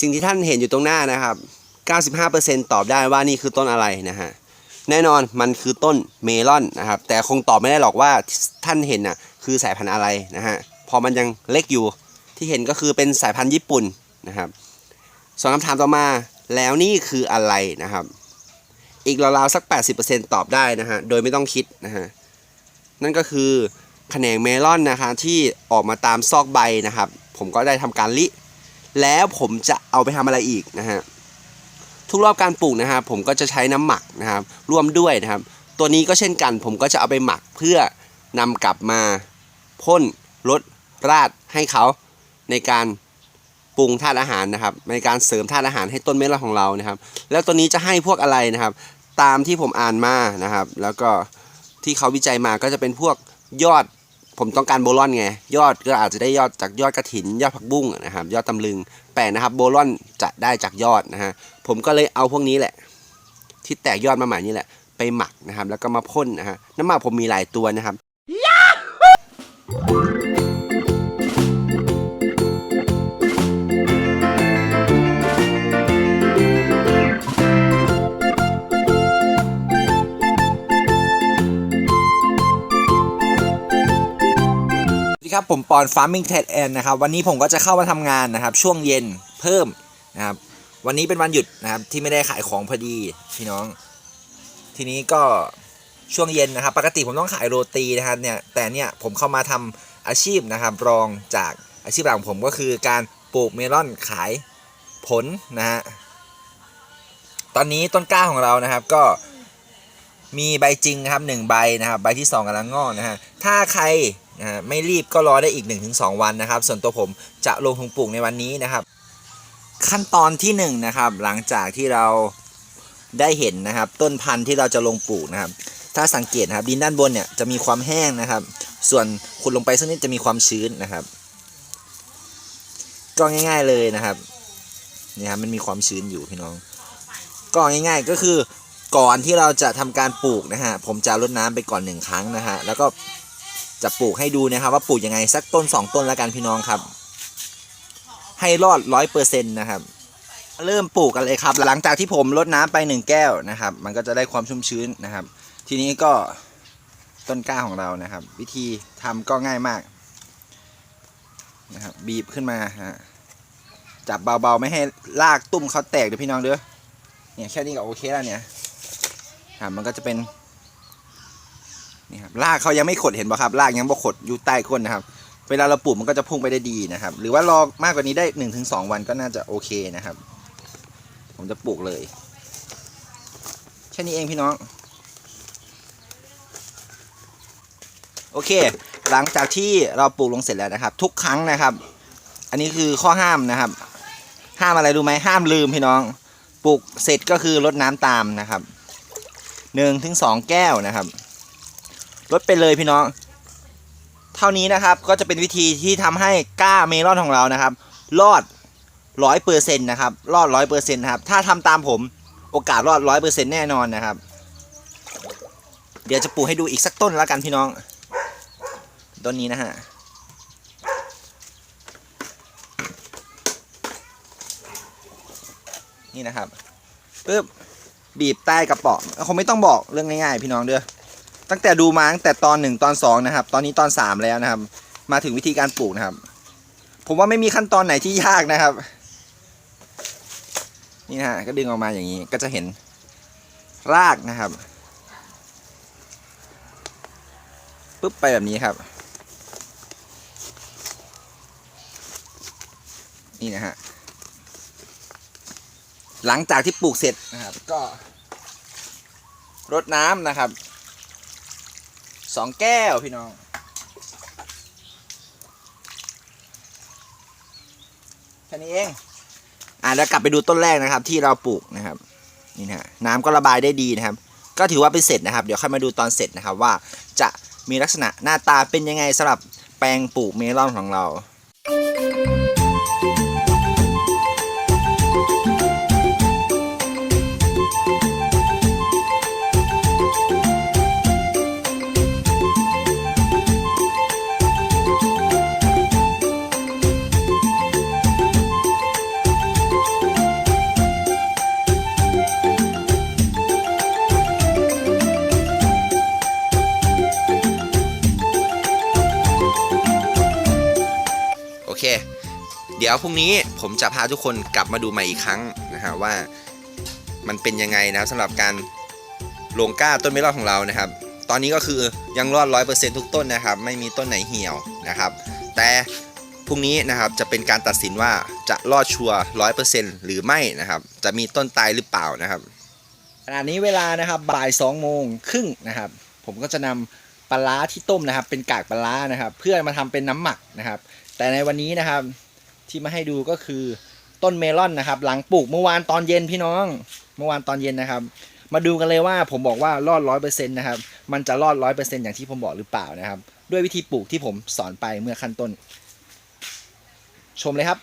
สิ่งที่ท่านเห็นอยู่ตรงหน้านะครับ 95%ตอบได้ว่านี่คือต้นอะไรนะฮะแน่นอนมันคือต้นเมลอนนะครับ แต่คงตอบไม่ได้หรอกว่าท่านเห็นน่ะคือสายพันธุ์อะไรนะฮะพอมันยังเล็กอยู่ที่เห็นก็คือเป็นสายพันธุ์ญี่ปุ่นนะครับส่วนคำถามต่อมาแล้วนี่คืออะไรนะครับ อีกราวๆสัก 80%ตอบได้นะฮะโดยไม่ต้องคิดนะฮะนั่นก็คือแขนงเมลอนนะคะที่ออกมาตามซอกใบนะครับ ผมก็ได้ทำการลิ แล้วผมจะเอาไปทำอะไรอีกนะฮะทุกรอบการปลูกนะครับผมก็จะใช้น้ำหมักนะครับร่วมด้วยนะครับ ตัวนี้ก็เช่นกัน ผมก็จะเอาไปหมักเพื่อนำกลับมาพ่นลดราดให้เขาในการปรุงธาตุอาหารนะครับ ในการเสริมธาตุอาหารให้ต้นเมลอนของเรานะครับ แล้วตัวนี้จะให้พวกอะไรนะครับ ตามที่ผมอ่านมานะครับ แล้วก็ที่เขาวิจัยมาก็จะเป็นพวกยอด ผมต้องการโบลอนไง ยอดก็อาจจะได้ยอดจากยอดกระถิน ยอดผักบุ้งนะครับ ยอดตำลึงแปลนะครับโบลอนจะได้จากยอดนะฮะผมก็เลยเอาพวกนี้แหละ ที่แตกยอดมาใหม่นี่แหละ ไปหมักนะครับ แล้วก็มาพ่นนะฮะน้ำหมักผมมีหลายตัวนะครับ ครับผมปอน Farming t e d N นะครับวันนี้ผมก็จะเข้ามาทำงานนะครับ ช่วงเย็นเพิ่มนะครับ วันนี้เป็นวันหยุดนะครับที่ไม่ได้ขายของพอดีพี่น้อง ทีนี้ก็ช่วงเย็นนะครับ ปกติผมต้องขายโรตีนะครับเนี่ยแต่เนี่ยผมเข้ามาทำอาชีพนะครับรองจากอาชีพหลักของผมก็คือการปลูกเมลอนขายผลนะฮะตอนนี้ต้นกล้าของเรานะครับก็มีใบจริงครับ1ใบนะครับ ใบที่ 2กำลังงอกนะฮะถ้าใคร ไม่รีบก็รอได้อีก 1-2 วันนะครับ ส่วนตัวผมจะลงทุนปลูกในวันนี้นะครับ ขั้นตอนที่1นะครับหลังจากที่เราได้เห็นนะครับ ต้นพันธุ์ที่เราจะลงปลูกนะครับ ถ้าสังเกตครับดินด้านบนเนี่ยจะมีความแห้งนะครับ ส่วนขุดลงไปสักนิดจะมีความชื้นนะครับก็ง่าย ๆเลยนะครับนี่ครับมันมีความชื้นอยู่พี่น้องก็ง่าย ๆก็คือก่อนที่เราจะทำการปลูกนะฮะผมจะรดน้ำไปก่อนหนึ่งครั้งนะฮะแล้วก็ จะปลูกให้ดูนะครับ ว่าปลูกยังไงสักต้นสองต้นแล้วกันพี่น้องครับ ให้รอดร้อยเปอร์เซ็นต์นะครับ เริ่มปลูกกันเลยครับหลังจากที่ผมรดน้ำไปหนึ่งแก้วนะครับ มันก็จะได้ความชุ่มชื้นนะครับ ทีนี้ก็ต้นกล้าของเรานะครับ วิธีทำก็ง่ายมากนะครับบีบขึ้นมาฮะจับเบาๆไม่ให้รากตุ้มเขาแตกเดี๋ยวพี่น้องเด้อเนี่ยแค่นี้ก็โอเคแล้วเนี่ยมันก็จะเป็น นี่ครับรากเขายังไม่ขดเห็นป่ะครับรากยังบ่ขดอยู่ใต้ก้นนะครับ เวลาเราปลูกมันก็จะพุ่งไปได้ดีนะครับ หรือว่ารอมากกว่านี้ได้หนึ่งถึงสองวันก็น่าจะโอเคนะครับ ผมจะปลูกเลยแค่นี้เองพี่น้อง โอเค หลังจากที่เราปลูกลงเสร็จแล้วนะครับ ทุกครั้งนะครับ อันนี้คือข้อห้ามนะครับ ห้ามอะไรรู้ไหมห้ามลืมพี่น้อง ปลูกเสร็จก็คือรดน้ำตามนะครับหนึ่งถึงสองแก้วนะครับ ลดไปเลยพี่น้อง เท่านี้นะครับก็จะเป็นวิธีที่ทำให้ก้าเมลอนของเรานะครับ รอดร้อยเปอร์เซ็นต์นะครับรอดร้อยเปอร์เซ็นต์นะครับถ้าทำตามผมโอกาสรอดร้อยเปอร์เซ็นต์แน่นอนนะครับ เดี๋ยวจะปลูกให้ดูอีกสักต้นแล้วกันพี่น้อง ต้นนี้นะฮะนี่นะครับปึ๊บบีบใต้กระป๋องคงไม่ต้องบอกเรื่องง่ายๆพี่น้องเด้อ ตั้งแต่ดูมาตั้งแต่ตอนหนึ่งตอนสองนะครับ ตอนนี้ตอนสามแล้วนะครับ มาถึงวิธีการปลูกนะครับ ผมว่าไม่มีขั้นตอนไหนที่ยากนะครับ นี่นะฮะก็ดึงออกมาอย่างนี้ก็จะเห็นรากนะครับปึ๊บไปแบบนี้ครับ นี่นะฮะหลังจากที่ปลูกเสร็จนะครับ ก็รดน้ำนะครับ สองแก้วพี่น้อง แค่นี้เอง อ่าแล้วกลับไปดูต้นแรกนะครับ ที่เราปลูกนะครับ นี่นะฮะน้ำก็ระบายได้ดีนะครับ ก็ถือว่าเป็นเสร็จนะครับ เดี๋ยวค่อยมาดูตอนเสร็จนะครับว่าจะมีลักษณะหน้าตาเป็นยังไงสำหรับแปลงปลูกเมลอนของเรา ผมจะพาทุกคนกลับมาดูใหม่อีกครั้งนะฮะว่ามันเป็นยังไงนะครับสำหรับการลงกล้าต้นเมลอนของเรานะครับ ตอนนี้ก็คือยังรอด100%ทุกต้นนะครับ ไม่มีต้นไหนเหี่ยวนะครับ แต่พรุ่งนี้นะครับจะเป็นการตัดสินว่าจะรอดชัวร์100%หรือไม่นะครับ จะมีต้นตายหรือเปล่านะครับขณะนี้เวลานะครับบ่ายสองโมงครึ่งนะครับ ผมก็จะนำปลาร้าที่ต้มนะครับ เป็นกากปลาร้านะครับ เพื่อมาทำเป็นน้ำหมักนะครับ แต่ในวันนี้นะครับ ที่มาให้ดูก็คือต้นเมลอนนะครับ หลังปลูกเมื่อวานตอนเย็นพี่น้อง เมื่อวานตอนเย็นนะครับ มาดูกันเลยว่าผมบอกว่ารอดร้อยเปอร์เซ็นต์นะครับ มันจะรอดร้อยเปอร์เซ็นต์อย่างที่ผมบอกหรือเปล่านะครับ ด้วยวิธีปลูกที่ผมสอนไปเมื่อขั้นต้น ชมเลยครับ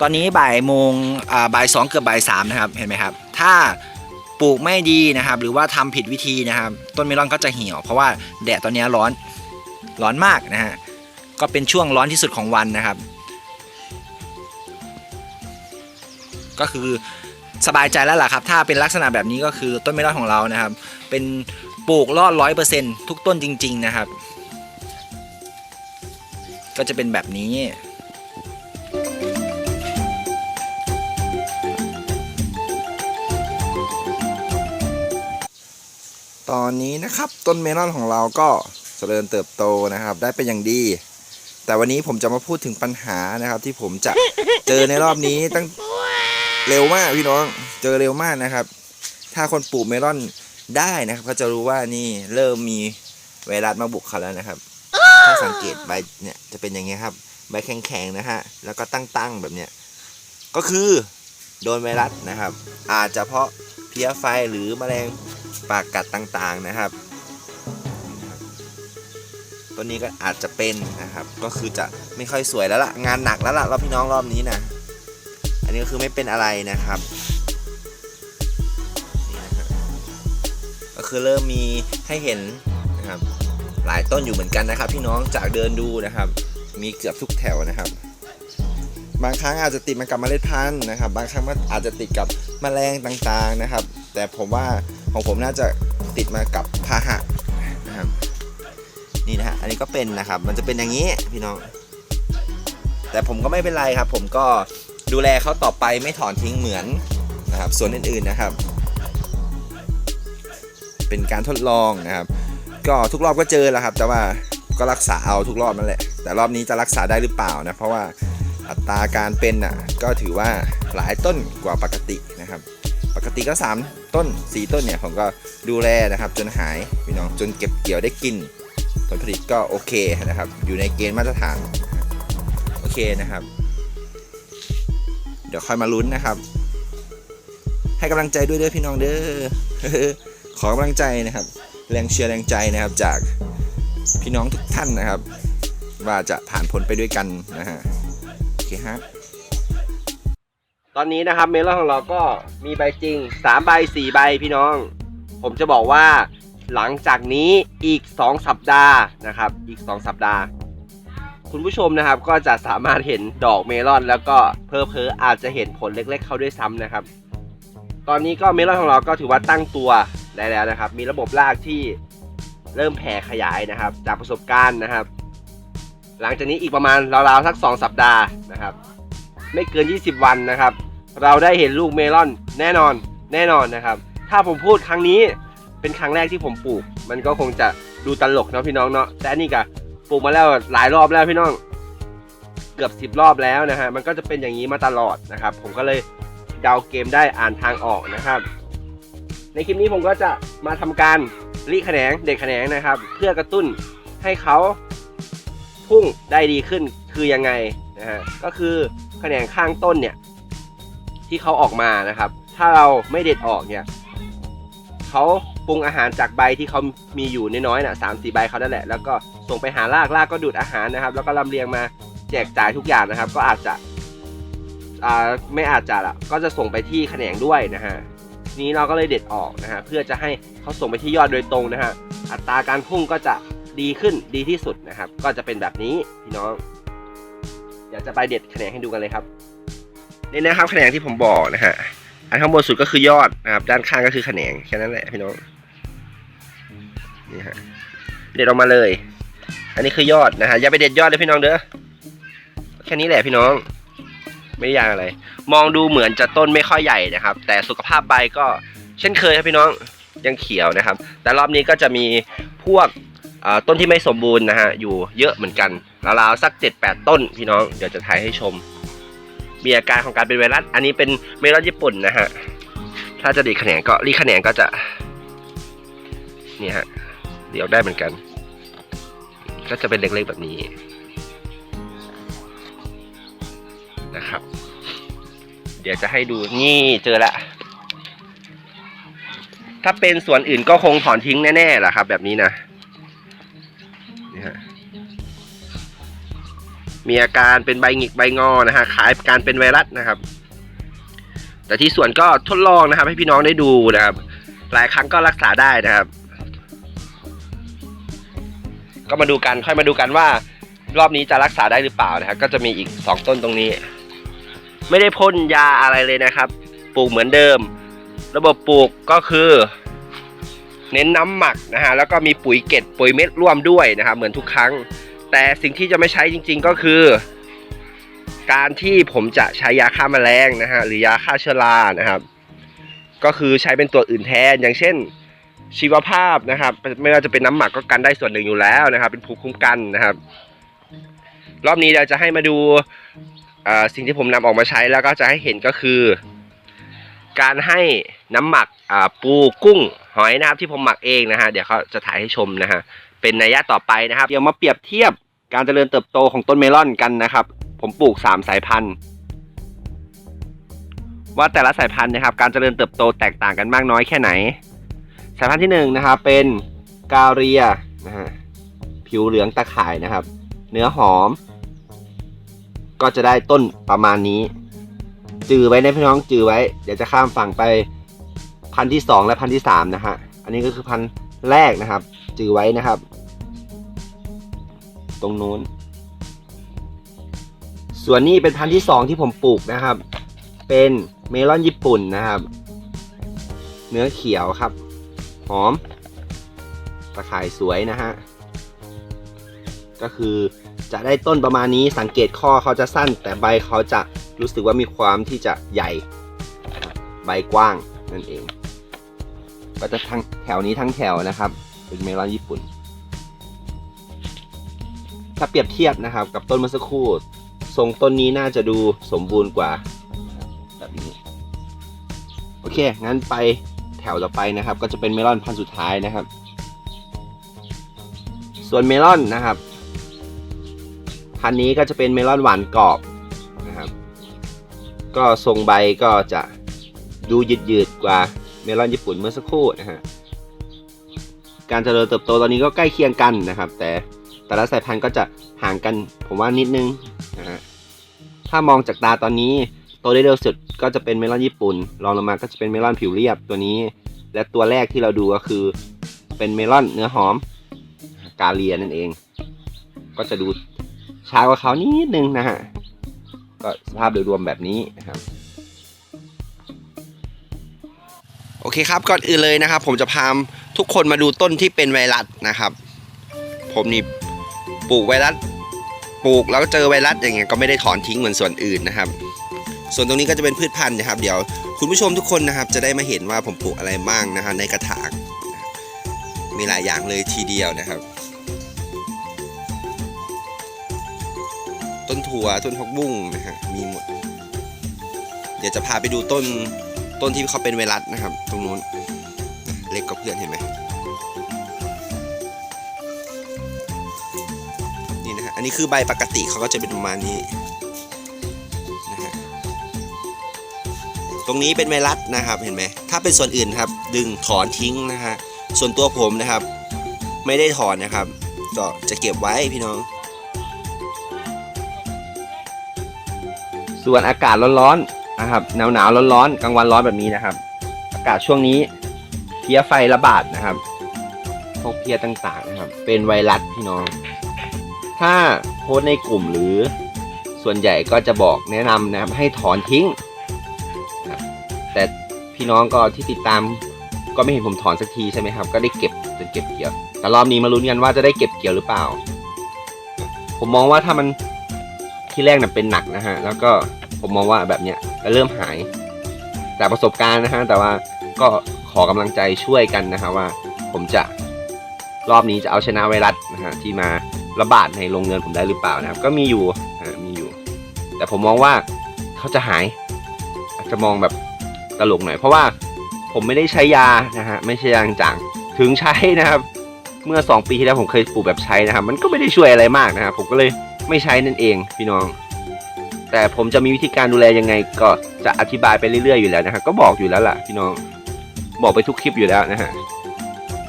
ตอนนี้บ่ายโมงบ่ายสองเกือบบ่ายสามนะครับเห็นไหมครับ ถ้าปลูกไม่ดีนะครับ หรือว่าทำผิดวิธีนะครับ ต้นเมลอนก็จะเหี่ยว เพราะว่าแดดตอนนี้ร้อนร้อนมากนะฮะก็เป็นช่วงร้อนที่สุดของวันนะครับ ก็คือสบายใจแล้วล่ะครับ ถ้าเป็นลักษณะแบบนี้ก็คือต้นเมลอนของเรานะครับ เป็นปลูกรอดร้อยเปอร์เซ็นทุกต้นจริง ๆ นะครับ ก็จะเป็นแบบนี้ ตอนนี้นะครับต้นเมลอนของเราก็เจริญเติบโตนะครับ ได้เป็นอย่างดี แต่วันนี้ผมจะมาพูดถึงปัญหานะครับ ที่ผมจะเจอในรอบนี้ตั้งเร็วมากพี่น้องเจอเร็วมากนะครับ ถ้าคนปลูกเมลอนได้นะครับก็จะรู้ว่านี่เริ่มมีไวรัสมาบุกเขาแล้วนะครับ ถ้าสังเกตใบเนี่ยจะเป็นอย่างเงี้ยครับ ใบแข็งๆนะฮะแล้วก็ตั้งๆแบบเนี้ยก็คือโดนไวรัสนะครับ อาจจะเพราะเพี้ยไฟหรือแมลง ปากกัดต่างๆนะครับ ตัวนี้ก็อาจจะเป็นนะครับ ก็คือจะไม่ค่อยสวยแล้วล่ะ งานหนักแล้วล่ะรอบพี่น้องรอบนี้นะ อันนี้ก็คือไม่เป็นอะไรนะครับก็คือเริ่มมีให้เห็นนะครับหลายต้นอยู่เหมือนกันนะครับ พี่น้องจากเดินดูนะครับ มีเกือบทุกแถวนะครับ บางครั้งอาจจะติดมากับเมล็ดพันธุ์นะครับ บางครั้งมันอาจจะติดกับแมลงต่างๆนะครับ แต่ผมว่า ของผมน่าจะติดมากับพาหะนะครับนี่นะฮะอันนี้ก็เป็นนะครับ มันจะเป็นอย่างนี้พี่น้อง แต่ผมก็ไม่เป็นไรครับ ผมก็ดูแลเขาต่อไปไม่ถอนทิ้งเหมือนนะครับ ส่วนอื่นๆนะครับ เป็นการทดลองนะครับ ก็ทุกรอบก็เจอแล้วครับ แต่ว่าก็รักษาเอาทุกรอบนั่นแหละ แต่รอบนี้จะรักษาได้หรือเปล่านะ เพราะว่าอัตราการเป็นอะก็ถือว่าหลายต้นกว่าปกตินะครับ ปกติก็ 3 ต้น 4 ต้นเนี่ยผมก็ดูแลนะครับ จนหายพี่น้องจนเก็บเกี่ยวได้กิน ผลผลิตก็โอเคนะครับ อยู่ในเกณฑ์มาตรฐานโอเคนะครับ เดี๋ยวค่อยมาลุ้นนะครับ ให้กำลังใจด้วยเด้อพี่น้องเด้อขอกำลังใจนะครับ แรงเชียร์แรงใจนะครับจากพี่น้องทุกท่านนะครับ ว่าจะผ่านพ้นไปด้วยกันนะฮะโอเคฮะ ตอนนี้นะครับเมลอนของเราก็มีใบจริง3ใบ4ใบพี่น้อง ผมจะบอกว่าหลังจากนี้อีก 2 สัปดาห์นะครับ อีก 2 สัปดาห์ คุณผู้ชมนะครับก็จะสามารถเห็นดอกเมลอน แล้วก็เพอเพออาจจะเห็นผลเล็ก ๆ เขาด้วยซ้ำนะครับ ตอนนี้ก็เมลอนของเราก็ถือว่าตั้งตัวได้แล้วนะครับ มีระบบรากที่เริ่มแผ่ขยายนะครับ จากประสบการณ์นะครับ หลังจากนี้อีกประมาณราวๆสัก 2 สัปดาห์นะครับ ไม่เกิน 20 วันนะครับ เราได้เห็นลูกเมลอนแน่นอนแน่นอนนะครับ ถ้าผมพูดครั้งนี้เป็นครั้งแรกที่ผมปลูก มันก็คงจะดูตลกเนาะพี่น้องเนาะแต่นี่ก็ปลูกมาแล้วหลายรอบแล้วพี่น้อง เกือบ10รอบแล้วนะฮะมันก็จะเป็นอย่างนี้มาตลอดนะครับ ผมก็เลยเดาเกมได้อ่านทางออกนะครับ ในคลิปนี้ผมก็จะมาทำการรีแขนงเด็ดแขนงนะครับ เพื่อกระตุ้นให้เขาพุ่งได้ดีขึ้นคือยังไงนะฮะก็คือแขนงข้างต้นเนี่ย ที่เขาออกมานะครับ ถ้าเราไม่เด็ดออกเนี่ยเขาปรุงอาหารจากใบที่เขามีอยู่น้อยๆนะสามสี่ใบเขานั่นแหละ แล้วก็ส่งไปหารากรากก็ดูดอาหารนะครับ แล้วก็ลำเลียงมาแจกจ่ายทุกอย่างนะครับ ก็อาจจะอ่าไม่อาจจะละก็จะส่งไปที่แขนงด้วยนะฮะนี้เราก็เลยเด็ดออกนะฮะเพื่อจะให้เขาส่งไปที่ยอดโดยตรงนะฮะอัตราการพุ่งก็จะดีขึ้นดีที่สุดนะครับ ก็จะเป็นแบบนี้พี่น้องเดี๋ยวจะไปเด็ดแขนงให้ดูกันเลยครับ นี่นะครับแขนงที่ผมบอกนะฮะอันข้างบนสุดก็คือยอดนะครับ ด้านข้างก็คือแขนงแค่นั้นแหละพี่น้องนี่ฮะเด็ดออกมาเลย อันนี้คือยอดนะฮะอย่าไปเด็ดยอดเลยพี่น้องเด้อแค่นี้แหละพี่น้อง ไม่ได้ยากอะไร มองดูเหมือนจะต้นไม่ค่อยใหญ่นะครับ แต่สุขภาพใบก็เช่นเคยครับพี่น้องยังเขียวนะครับ แต่รอบนี้ก็จะมีพวกต้นที่ไม่สมบูรณ์นะฮะอยู่เยอะเหมือนกันราวๆสัก 7-8 ต้นพี่น้องเดี๋ยวจะถ่ายให้ชม มีอาการของการเป็นไวรัส อันนี้เป็นเมลอนญี่ปุ่นนะฮะ ถ้าจะดีดแขนงก็รีดแขนงก็จะ นี่ฮะเดี๋ยวได้เหมือนกัน ก็จะเป็นเล็กๆแบบนี้นะครับ เดี๋ยวจะให้ดูนี่เจอละถ้าเป็นส่วนอื่นก็คงถอนทิ้งแน่ๆแหละครับ แบบนี้นะ มีอาการเป็นใบหงิกใบงอนะฮะคล้ายการเป็นไวรัสนะครับ แต่ที่สวนก็ทดลองนะครับ ให้พี่น้องได้ดูนะครับ หลายครั้งก็รักษาได้นะครับ ก็มาดูกันค่อยมาดูกันว่า รอบนี้จะรักษาได้หรือเปล่านะครับ ก็จะมีอีก 2 ต้นตรงนี้ ไม่ได้พ่นยาอะไรเลยนะครับ ปลูกเหมือนเดิม ระบบปลูกก็คือ เน้นน้ำหมักนะฮะแล้วก็มีปุ๋ยเกล็ดปุ๋ยเม็ดร่วมด้วยนะครับ เหมือนทุกครั้ง แต่สิ่งที่จะไม่ใช้จริง ๆก็คือ การที่ผมจะใช้ยาฆ่าแมลงนะฮะหรือยาฆ่าเชื้อรานะครับ ก็คือใช้เป็นตัวอื่นแทน อย่างเช่น ชีวภาพนะครับ ไม่ว่าจะเป็นน้ำหมักก็กันได้ส่วนหนึ่งอยู่แล้วนะครับ เป็นภูมิคุ้มกันนะครับ รอบนี้เราจะให้มาดูสิ่งที่ผมนำออกมาใช้แล้วก็จะให้เห็นก็คือ การให้น้ำหมักปูกุ้ง หอยนะครับที่ผมหมักเองนะฮะเดี๋ยวเขาจะถ่ายให้ชมนะฮะ เป็นนัยยะต่อไปนะครับเดี๋ยวมาเปรียบเทียบการเจริญเติบโตของต้นเมลอนกันนะครับ ผมปลูก 3 สายพันธุ์ ว่าแต่ละสายพันธุ์นะครับ การเจริญเติบโตแตกต่างกันมากน้อยแค่ไหน สายพันธุ์ที่หนึ่งนะครับเป็นกาเรียนะฮะผิวเหลืองตะข่ายนะครับ เนื้อหอม ก็จะได้ต้นประมาณนี้ จือไว้ในพี่น้องจือไว้ เดี๋ยวจะข้ามฝั่งไปพันธุ์ที่สองและพันธุ์ที่สามนะฮะอันนี้ก็คือพันธุ์แรกนะครับ จือไว้นะครับ ตรงนู้น ส่วนนี้เป็นพันธุ์ที่สองที่ผมปลูกนะครับ เป็นเมลอนญี่ปุ่นนะครับ เนื้อเขียวครับ หอม ตะข่ายสวยนะฮะ ก็คือจะได้ต้นประมาณนี้สังเกตข้อเขาจะสั้น แต่ใบเขาจะรู้สึกว่ามีความที่จะใหญ่ ใบกว้างนั่นเอง ก็จะทั้งแถวนี้ทั้งแถวนะครับ เป็นเมลอนญี่ปุ่น ถ้าเปรียบเทียบนะครับ กับต้นเมื่อสักครู่ทรงต้นนี้น่าจะดูสมบูรณ์กว่า แบบนี้ โอเค งั้นไปแถวต่อไปนะครับ ก็จะเป็นเมลอนพันธุ์สุดท้ายนะครับ ส่วนเมลอนนะครับ พันธุ์นี้ก็จะเป็นเมลอนหวานกรอบนะครับ ก็ทรงใบก็จะดูยืดๆกว่าเมลอนญี่ปุ่นเมื่อสักครู่นะฮะ การเจริญเติบโตตอนนี้ก็ใกล้เคียงกันนะครับ แต่แต่ละสายพันธุ์ก็จะห่างกันผมว่านิดนึงนะฮะถ้ามองจากตาตอนนี้โตได้เร็วสุดก็จะเป็นเมลอนญี่ปุ่นรองลงมาก็จะเป็นเมลอนผิวเรียบตัวนี้ และตัวแรกที่เราดูก็คือเป็นเมลอนเนื้อหอมกาเลียนั่นเอง ก็จะดูช้ากว่าเขานิดนึงนะฮะก็สภาพโดยรวมแบบนี้นะครับ โอเคครับก่อนอื่นเลยนะครับ ผมจะพาทุกคนมาดูต้นที่เป็นไวรัสนะครับ ผมนี่ปลูกไวรัสปลูกแล้วเจอไวรัสอย่างเงี้ยก็ไม่ได้ถอนทิ้งเหมือนส่วนอื่นนะครับ ส่วนตรงนี้ก็จะเป็นพืชพันธุ์นะครับ เดี๋ยวคุณผู้ชมทุกคนนะครับ จะได้มาเห็นว่าผมปลูกอะไรบ้างนะฮะในกระถางมีหลายอย่างเลยทีเดียวนะครับ ต้นถั่วต้นผักบุ้งนะฮะมีหมด เดี๋ยวจะพาไปดูต้น ต้นที่เขาเป็นไวรัสนะครับ ตรงนู้นเล็กกว่าเพื่อนเห็นไหมนี่นะฮะอันนี้คือใบปกติเขาก็จะเป็นประมาณนี้นะฮะตรงนี้เป็นไวรัสนะครับเห็นไหมถ้าเป็นส่วนอื่นครับ ดึงถอนทิ้งนะฮะส่วนตัวผมนะครับ ไม่ได้ถอนนะครับก็จะเก็บไว้พี่น้อง ส่วนอากาศร้อนๆ นะครับหนาวหนาวๆร้อนๆกลางวันร้อนแบบนี้นะครับ อากาศช่วงนี้เพี้ยไฟระบาดนะครับพวกเพี้ยต่างๆนะครับ เป็นไวรัสพี่น้อง ถ้าโพสในกลุ่มหรือส่วนใหญ่ก็จะบอกแนะนำนะครับ ให้ถอนทิ้งนะแต่พี่น้องก็ที่ติดตามก็ไม่เห็นผมถอนสักทีใช่ไหมครับ ก็ได้เก็บจนเก็บเกี่ยว แต่รอบนี้มาลุ้นกันว่าจะได้เก็บเกี่ยวหรือเปล่า ผมมองว่าถ้ามันที่แรกน่ะเป็นหนักนะฮะ แล้วก็ผมมองว่าแบบเนี้ย จะเริ่มหายจากประสบการณ์นะฮะแต่ว่าก็ขอกำลังใจช่วยกันนะฮะว่า ผมจะรอบนี้จะเอาชนะไวรัสนะฮะที่มาระบาดในโรงเรือนผมได้หรือเปล่านะครับ ก็มีอยู่มีอยู่ แต่ผมมองว่าเขาจะหาย อาจจะมองแบบตลกหน่อย เพราะว่าผมไม่ได้ใช้ยานะฮะไม่ใช่ยาจางถึงใช้นะครับ เมื่อ 2 ปีที่แล้วผมเคยปลูกแบบใช้นะครับ มันก็ไม่ได้ช่วยอะไรมากนะครับผมก็เลยไม่ใช้นั่นเองพี่น้อง แต่ผมจะมีวิธีการดูแลยังไงก็จะอธิบายไปเรื่อยๆอยู่แล้วนะฮะก็บอกอยู่แล้วล่ะพี่น้องบอกไปทุกคลิปอยู่แล้วนะฮะ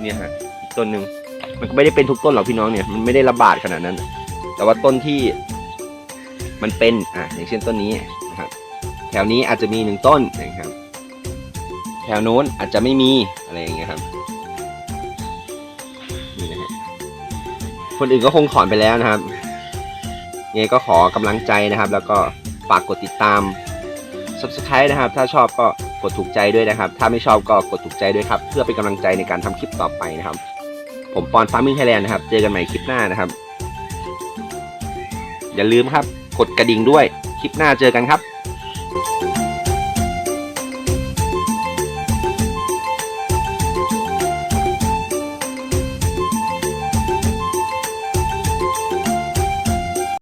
เนี่ยฮะต้นหนึ่งมันก็ไม่ได้เป็นทุกต้นหรอกพี่น้องเนี่ยมันไม่ได้ระบาดขนาดนั้น แต่ว่าต้นที่มันเป็นอะอย่างเช่นต้นนี้นะครับแถวนี้อาจจะมีหนึ่งต้นนะครับแถวโน้นอาจจะไม่มีอะไรอย่างเงี้ยครับนี่นะฮะคนอื่นก็คงถอนไปแล้วนะครับ ยังไงก็ขอกำลังใจนะครับ แล้วก็ฝากกดติดตาม subscribe นะครับ ถ้าชอบก็กดถูกใจด้วยนะครับ ถ้าไม่ชอบก็กดถูกใจด้วยครับ เพื่อเป็นกำลังใจในการทำคลิปต่อไปนะครับ ผมปอนฟาร์มิงไทยแลนด์นะครับ เจอกันใหม่คลิปหน้านะครับ อย่าลืมครับ กดกระดิ่งด้วย คลิปหน้าเจอกันครับ